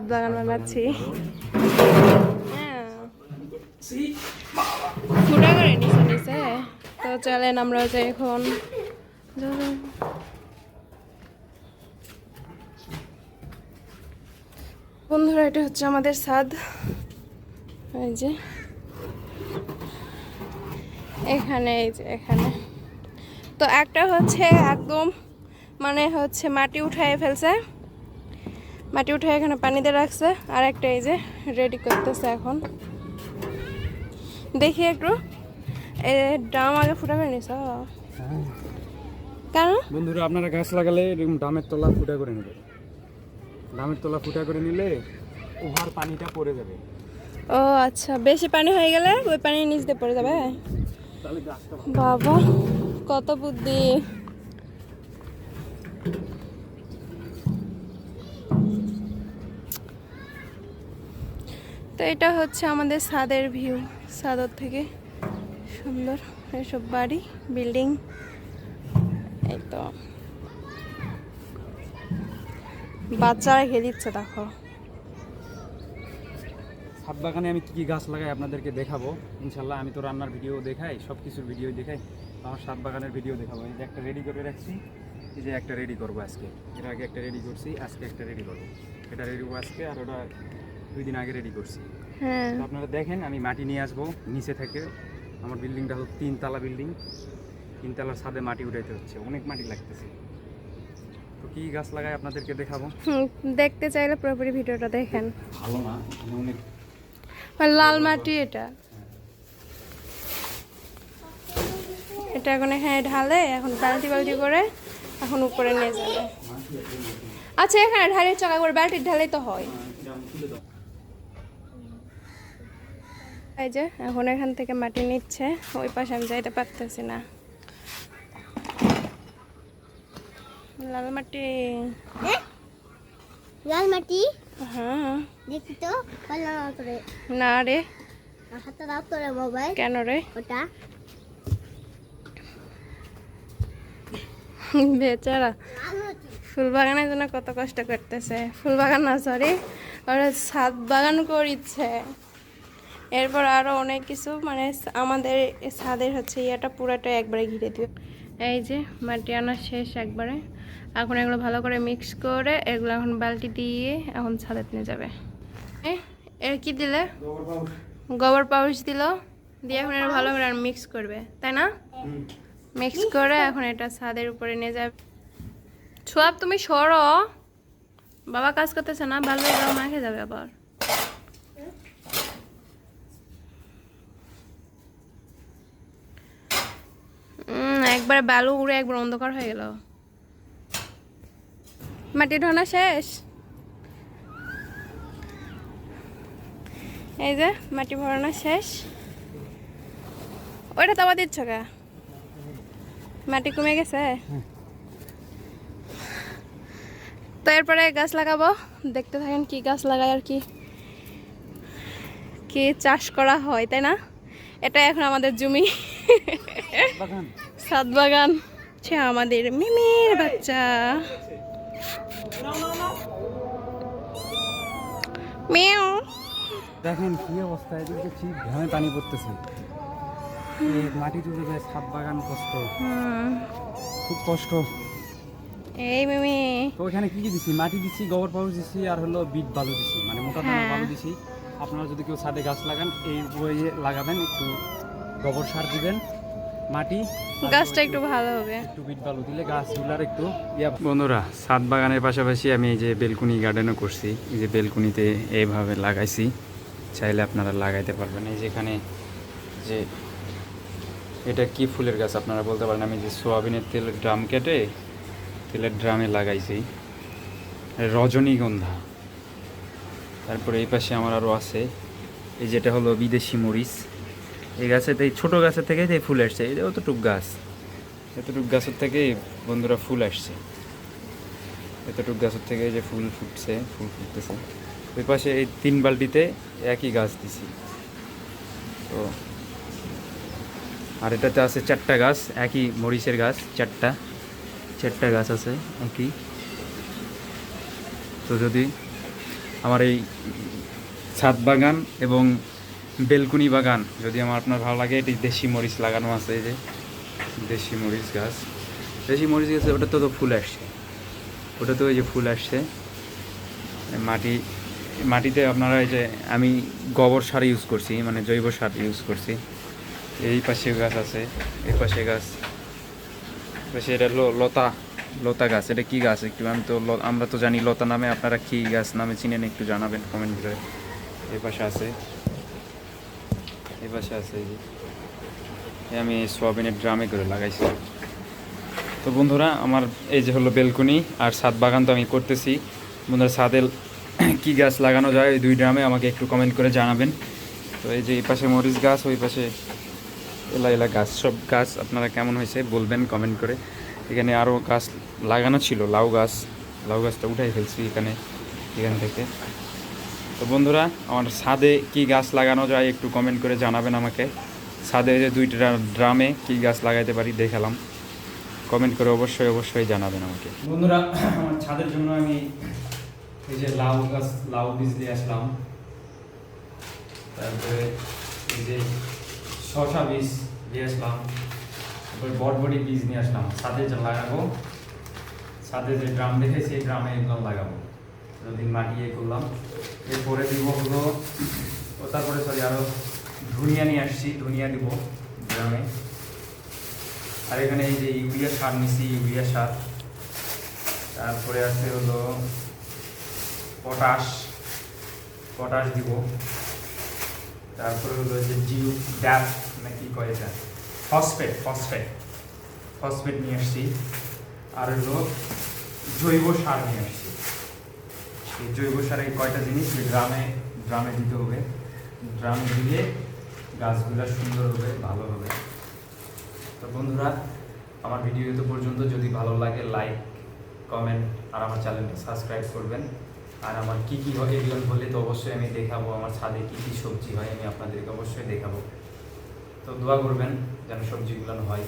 হাত বাগান বানাচ্ছি। হ্যাঁ। ফুটা করে নিচে নিচে তো চলেন আমরা যে এখন। বন্ধুরা এটা হচ্ছে আমাদের ছাদ এই যে। এখানে এই যে এখানে। তো একটা হচ্ছে একদম মানে হচ্ছে মাটি উঠায় ফেলছে। মাটি উঠে এখানে পানিতে রাখছে আর একটা এই যে রেডি করতেছে এখন। দেখি একটু। এ ড্রাম আগে ফুটাবে করে নিছ কেন? বন্ধুরা আপনারা গাছ লাগালে এরকম ডামের তলা ফুটা করে নেবে। ডামের তলা ফুটা করে নিলে ওভার পানিটা পড়ে যাবে। ও আচ্ছা। বেশি পানি হয়ে গেলে ওই পানি নিচ দিয়ে পড়ে যাবে? বাবা কত বুদ্ধি। তো এটা হচ্ছে আমাদের ছাদের ভিউ ছাদর থেকে। সুন্দর, এসব বাড়ি বিল্ডিং এই তো। বাচ্চারা দিচ্ছে দেখো। বাগানে আমি কি কি গাছ লাগাই আপনাদেরকে দেখাবো। ইনশাল্লাহ আমি তো রান্নার ভিডিও দেখাই সব কিছুর ভিডিও দেখাই। আমার ছাদ বাগানের ভিডিও দেখাবো। এই যে একটা রেডি করে রাখছি। এই যে একটা রেডি করব আজকে। এর আগে একটা রেডি করছি, আজকে একটা রেডি করব। এটা রেডি করব আজকে, আর ওটা দুই দিন আগে রেডি করছি। হ্যাঁ। আপনারা দেখেন আমি মাটি নিয়ে আসব নিচে থেকে। আমার বিল্ডিংটা হলো তিনতলা বিল্ডিং। তিনতলার ছাদে মাটি উঠাইতে হচ্ছে। অনেক মাটি লাগতেছে। তো কি গাছ লাগাই আপনাদেরকে দেখাবো? দেখতে চাইলে পুরোপুরি ভিডিওটা দেখেন। ভালো না অনেক আর লাল মাটি এটা। এটা এখন হ্যাঁ ঢালে এখন বালতি বালতি করে এখন উপরে নিয়ে যাবে। আচ্ছা এখানে ঢালে চাকা করে বালতির ঢালেই তো হয়। এই যে এখন এখান থেকে মাটি নিচ্ছে ওই পাশে আমি যাইতে পারতেছি না। লাল মাটি। লাল মাটি? হ্যাঁ। দেখি তো না রে। হাতে দাও করে মোবাইল। কেন রে? ওটা। বেচারা। ফুল বাগানের জন্য কত কষ্ট করতেছে। ফুল বাগান না সরি ওরা ছাদ বাগান করিচ্ছে। এরপর আরও অনেক কিছু মানে আমাদের ছাদের হচ্ছে ইয়েটা পুরাটা একবারে ঘিরে দিও এই যে মাটি আনা শেষ একবারে। এখন এগুলো ভালো করে মিক্স করে এগুলো এখন বালতি দিয়ে এখন ছাদে নিয়ে যাবে। এর কি দিলে? গোবর পাউচ দিল দিয়ে এখন এটা ভালো করে মিক্স করবে তাই না? মিক্স করে এখন এটা ছাদের উপরে নিয়ে যাবে। সোয়াব তুমি সরো। বাবা কাজ করতেছে না ভালো মাখে যাবে আবার। একবারে বালু উড়ে একবার অন্ধকার হয়ে গেল। মাটি ঢোনা শেষ? এই যে, মাটি ভরানো শেষ। ওইটা তো আবার দিচ্ছ কে? মাটি কমে গেছে? তো এরপরে গাছ লাগাবো। দেখতে থাকেন কি গাছ লাগায় আর কি কি চাষ করা হয়, তাই না? এটা এখন আমাদের জমি। সাত বাগান সে আমাদের মিমির বাচ্চা। মেও দেখেন কি অবস্থা এদিকে ঠিক ঘামে পানি পড়তেছে। মাটি তুলে যায় ছাদ বাগান কষ্ট খুব কষ্ট। এই মিমি। তো ওখানে কি কি দিছি? মাটি দিছি গোবর পাউচ দিছি আর হলো বিট বালু দিছি। মানে মোটা দানা হ্যাঁ। বালু দিছি। আপনারা যদি কেউ ছাদে গাছ লাগান এই বইয়ে লাগাবেন একটু গোবর সার দিবেন। মাটি। গাছটা একটু ভালো হবে। একটু বিট বালু দিলে গাছগুলার একটু ইয়া বন্ধুরা ছাদ বাগানের পাশাপাশি আমি এই যে বেলকুনি গার্ডেনও করছি। এই যে বেলকুনিতে এইভাবে লাগাইছি। চাইলে আপনারা লাগাইতে পারবেন। এই যেখানে যে এটা কি ফুলের গাছ আপনারা বলতে পারেন? আমি যে সোয়াবিনের তেলের ড্রাম কেটে তেলের ড্রামে লাগাইছি। রজনীগন্ধা। তারপরে এই পাশে আমার আরও আছে। এই যেটা হলো বিদেশি মরিচ। এই গাছেতে এই ছোটো গাছের থেকে এই ফুল আসছে। এই যে অতটুক গাছ। এতটুক গাছের থেকে বন্ধুরা ফুল আসছে। এতটুক গাছের থেকে যে ফুল ফুটছে, ফুল ফুটতেছে। ওই পাশে এই তিন বালতিতে একই গাছ দিছি। তো আর এটাতে আছে চারটা গাছ, একই মরিচের গাছ, চারটা চারটা গাছ আছে একই। তো যদি আমার এই ছাদ বাগান এবং বেলকুনি বাগান, যদি আমার আপনার ভালো লাগে, এটি দেশি মরিচ লাগানো আছে এই যে। দেশি মরিচ গাছ। দেশি মরিচ গাছে ওটা তো ফুল আসছে। ওটা তো ওই যে ফুল আসছে। মাটি, মাটিতে আপনারা এই যে, আমি গোবর সার ইউজ করছি মানে জৈব সার ইউজ করছি। এই পাশে গাছ আছে, এই পাশে গাছ। পাশে এটা লতা লতা গাছ। এটা কি গাছ একটু? আমি তো আমরা তো জানি লতা নামে, আপনারা কী গাছ নামে চিনেন একটু জানাবেন কমেন্ট করে। এই পাশে আছে। এই পাশে আছে এই যে। আমি সোয়াবিনের ড্রামে করে লাগাইছি। তো বন্ধুরা, আমার এই যে হলো বেলকনি আর ছাদ বাগান তো আমি করতেছি। বন্ধুরা, ছাদে কি গাছ লাগানো যায় ওই দুই ড্রামে আমাকে একটু কমেন্ট করে জানাবেন। তো এই যে এই পাশে মরিচ গাছ, ওই পাশে এলা এলা গাছ, সব গাছ আপনারা কেমন হয়েছে বলবেন কমেন্ট করে। এখানে আরও গাছ লাগানো ছিল, লাউ গাছ, লাউ গাছটা উঠাই ফেলছি এখানে, এখান থেকে। তো বন্ধুরা, আমার ছাদে কি গাছ লাগানো যায় একটু কমেন্ট করে জানাবেন আমাকে। ছাদে যে দুইটা ড্রামে কি গাছ লাগাইতে পারি দেখালাম। কমেন্ট করে অবশ্যই অবশ্যই জানাবেন আমাকে। বন্ধুরা, আমার ছাদের জন্য আমি এই যে লাউ গাছ, লাউ বীজ দিয়ে আসলাম। তারপরে এই যে শশা বীজ দিয়ে আসলাম। তারপরে বটবটি বীজ নিয়ে আসলাম। ছাদে লাগাবো, ছাদে যে ড্রাম দেখেছি এই ড্রামে এগুলো লাগাবো। যদি মাটি ইয়ে করলাম, এরপরে দিব হলো, ও তারপরে সরি আরও ধনিয়া নিয়ে আসছি, ধনিয়া দিব ড্রামে আর এখানে এই যে ইউরিয়া সার নিছি, ইউরিয়া সার। তারপরে আছে হলো পটাশ পটাশ দিব। তারপরে হলো যে জিউ ড্যাপ না কি কয় এটা? Phosphate phosphate. ফসফেট নিয়ে আসছি। আর হলো জৈব সার নিয়ে আসছি। এই জৈব সারে কয়টা জিনিস ড্রামে ড্রামে দিতে হবে। ড্রামে দিলে গাছগুলো সুন্দর হবে, ভালো হবে। তো বন্ধুরা, আমার ভিডিও তো পর্যন্ত। যদি ভালো লাগে লাইক কমেন্ট আর আমার চ্যানেলটি সাবস্ক্রাইব করবেন। আর আমার কি কি হয়, এগুলো বললে তো অবশ্যই আমি দেখাবো। আমার ছাদে কি কি সবজি হয়, আমি আপনাদেরকে অবশ্যই দেখাবো। তো দোয়া করবেন, যেন সবজিগুলো হয়।